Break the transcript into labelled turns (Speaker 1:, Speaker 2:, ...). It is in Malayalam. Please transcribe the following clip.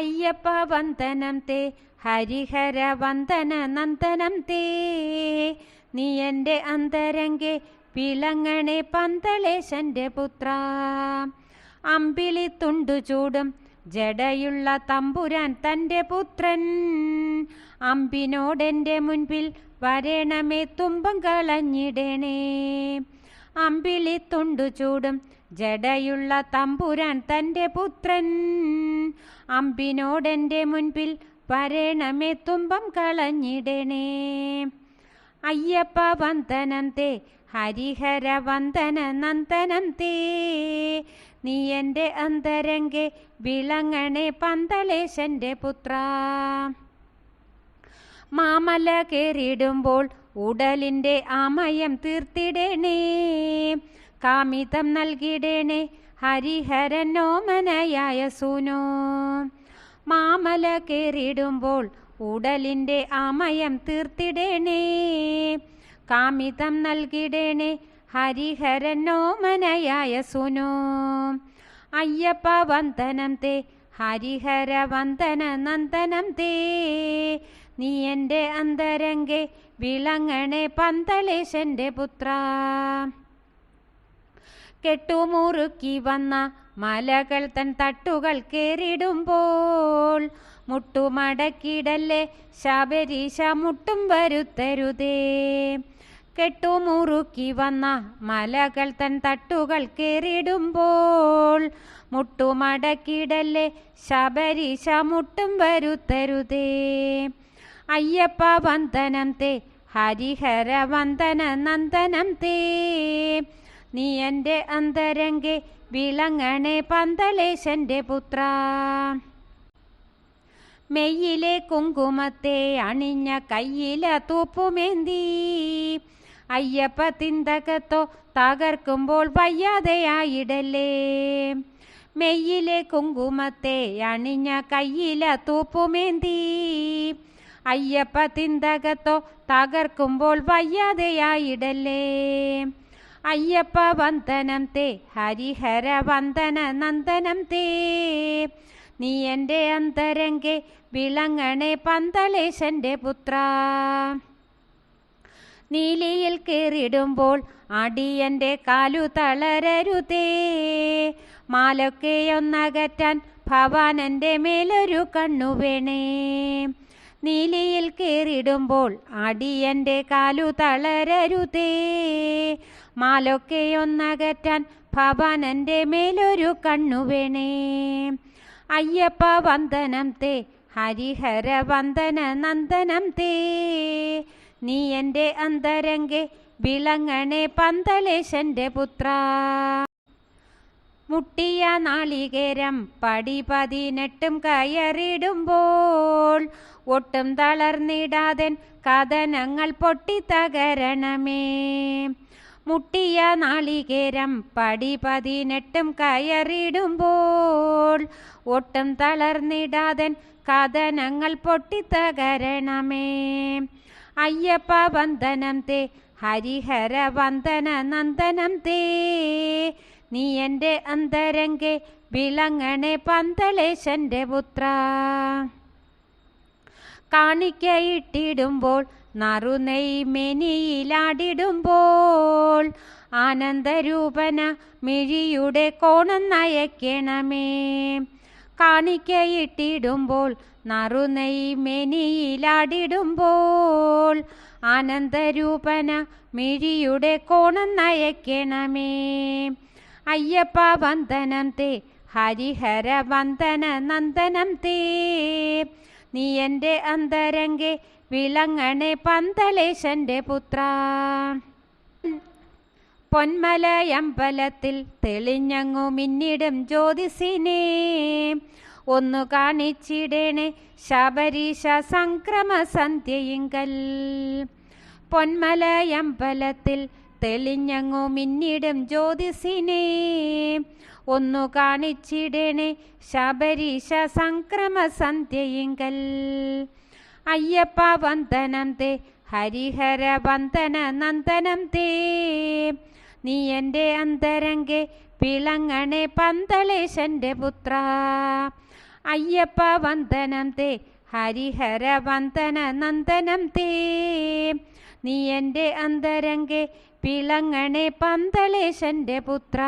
Speaker 1: അയ്യപ്പ വന്ദനം തേ ഹരിഹര വന്ദന നന്ദനം തേ നീ എന്റെ അന്തരംഗെ പിളങ്ങണെ പന്തളേശന്റെ പുത്ര. അമ്പിളി തുണ്ടു ചൂടും ജടയുള്ള തമ്പുരാൻ തന്റെ പുത്രൻ. അമ്പിനോടെന്റെ മുൻപിൽ വരേണമേ തുമ്പം കളഞ്ഞിടണേ. അമ്പിളി തൊണ്ടു ചൂടും. ജടയുള്ള തമ്പുരാൻ തന്റെ പുത്രൻ. അമ്പിനോടെന്റെ മുൻപിൽ വരണമേ തുമ്പം കളഞ്ഞിടണേ. അയ്യപ്പ വന്ദനം തേ ഹരിഹര വന്ദന നന്ദനം തേ. നീ എന്റെ അന്തരംഗെ വിളങ്ങണേ പന്തലേശന്റെ പുത്ര. മാമല കേറിടുമ്പോൾ ഉടലിന്റെ ആമയം തീർത്തിടണേ. കാമിതം നൽകിടണേ ഹരിഹരനോമനയായ സൂനോ. മാമല കേറിടുമ്പോൾ ഉടലിന്റെ ആമയം തീർത്തിടണേ. കാമിതം നൽകിടണേ ഹരിഹരനോമനയായ സുനോ. അയ്യപ്പ വന്ദനം തേ ഹരിഹര വന്ദന നന്ദനം തേ. നീ എന്റെ അന്തരംഗെ വിളങ്ങണേ പന്തലേശന്റെ പുത്ര. കെട്ടുമുറുക്കി വന്ന മലകൾ തൻ തട്ടുകൾ കേറിടുമ്പോൾ മുട്ടുമടക്കിടല്ലേ ശബരീശ മുട്ടും വരുത്തരുതേ. കെട്ടുമുറുക്കി വന്ന മലകൾ തൻ തട്ടുകൾ കേറിടുമ്പോൾ മുട്ടുമടക്കിടല്ലേ ശബരീശ മുട്ടും വരുത്തരുതേ. അയ്യപ്പ വന്ദനം തേ ഹരിഹര വന്ദന നന്ദനം തേ. നീ എന്റെ അന്തരംഗെ വിളങ്ങണേ പന്തലേശന്റെ പുത്ര. മെയ്യിലെ കുങ്കുമത്തെ അണിഞ്ഞ കയ്യില തൂപ്പുമേന്തി. അയ്യപ്പ തിന്തകത്തോ തകർക്കുമ്പോൾ വയ്യാതെയായിടല്ലേ. മെയ്യിലെ കുങ്കുമത്തെ അണിഞ്ഞ കയ്യില തൂപ്പുമേന്തി. അയ്യപ്പ തിന്തകത്തോ തകർക്കുമ്പോൾ വയ്യാതെയായിടല്ലേ? അയ്യപ്പ വന്ദനം തേ ഹരിഹര വന്ദന നന്ദനം തേ. നീ എന്റെ അന്തരംഗെ വിളങ്ങണേ പന്തളേശന്റെ പുത്ര. നീലിയിൽ കേറിടുമ്പോൾ അടിയന്റെ കാലു തളരരുതേ. മാലൊക്കെയൊന്നകറ്റാൻ ഭവാനന്റെ മേലൊരു കണ്ണു വേണേ. നീലിയിൽ കേറിടുമ്പോൾ അടിയന്റെ കാലു തളരരുതേ. മാലൊക്കെയൊന്നകറ്റാൻ ഭവാനന്റെ മേലൊരു കണ്ണുവേണേ അയ്യപ്പ വന്ദനം തേ ഹരിഹര വന്ദന നന്ദനം തേ. നീ എന്റെ അന്തരംഗെ വിളങ്ങണേ പന്തളേശന്റെ പുത്ര. മുട്ടിയ നാളികേരം പടി പതിനെട്ടും കയറിടുമ്പോൾ ഒട്ടും തളർന്നിടാതൻ കഥനങ്ങൾ പൊട്ടിത്തകരണമേ മുട്ടിയ നാളികേരം പടി പതിനെട്ടും കയറിടുമ്പോൾ ഒട്ടും തളർന്നിടാതൻ കഥനങ്ങൾ പൊട്ടിത്തകരണമേ അയ്യപ്പ വന്ദനം തേ ഹരിഹര വന്ദന നന്ദനം തേ നീ എന്റെ അന്തരംഗെ വിളങ്ങണേ പന്തളേശന്റെ പുത്ര. കാണിക്കയിട്ടിടുമ്പോൾ നറുനെയ് മെനിയിലാടിടുമ്പോൾ ആനന്ദരൂപന മിഴിയുടെ കോണം നയക്കണമേ. കാണിക്കയിട്ടിടുമ്പോൾ നറുനെയ് മെനിയിലാടിടുമ്പോൾ ആനന്ദരൂപന മിഴിയുടെ കോണം നയക്കണമേ. അയ്യപ്പ വന്ദനം തേ ഹരിഹര വന്ദന നന്ദനം തേ. നീ എന്റെ അന്തരംഗെ വിളങ്ങണേ പന്തലേശന്റെ പുത്ര. പൊന്മലയമ്പലത്തിൽ തെളിഞ്ഞങ്ങു മിന്നിടും ജ്യോതിസിനെ. ഒന്നു കാണിച്ചിടേണേ ശബരീശ സംക്രമ സന്ധ്യയിങ്കൽ പൊന്മലയമ്പലത്തിൽ തെളിഞ്ഞങ്ങു മിന്നിടം ജ്യോതിസിനെ. ഒന്നു കാണിച്ചിടണേ ശബരീശ സംക്രമ സന്ധ്യയിങ്കൽ. അയ്യപ്പ വന്ദനം തേ ഹരിഹര വന്ദന നന്ദനം തേ. നീ എന്റെ അന്തരംഗെ പിളങ്ങണേ പന്തളേശന്റെ പുത്ര. അയ്യപ്പ വന്ദനം തേ ഹരിഹര വന്ദന നന്ദനം തേ. നീ എന്റെ അന്തരംഗെ പിളങ്ങണേ പന്തലേശന്റെ പുത്ര.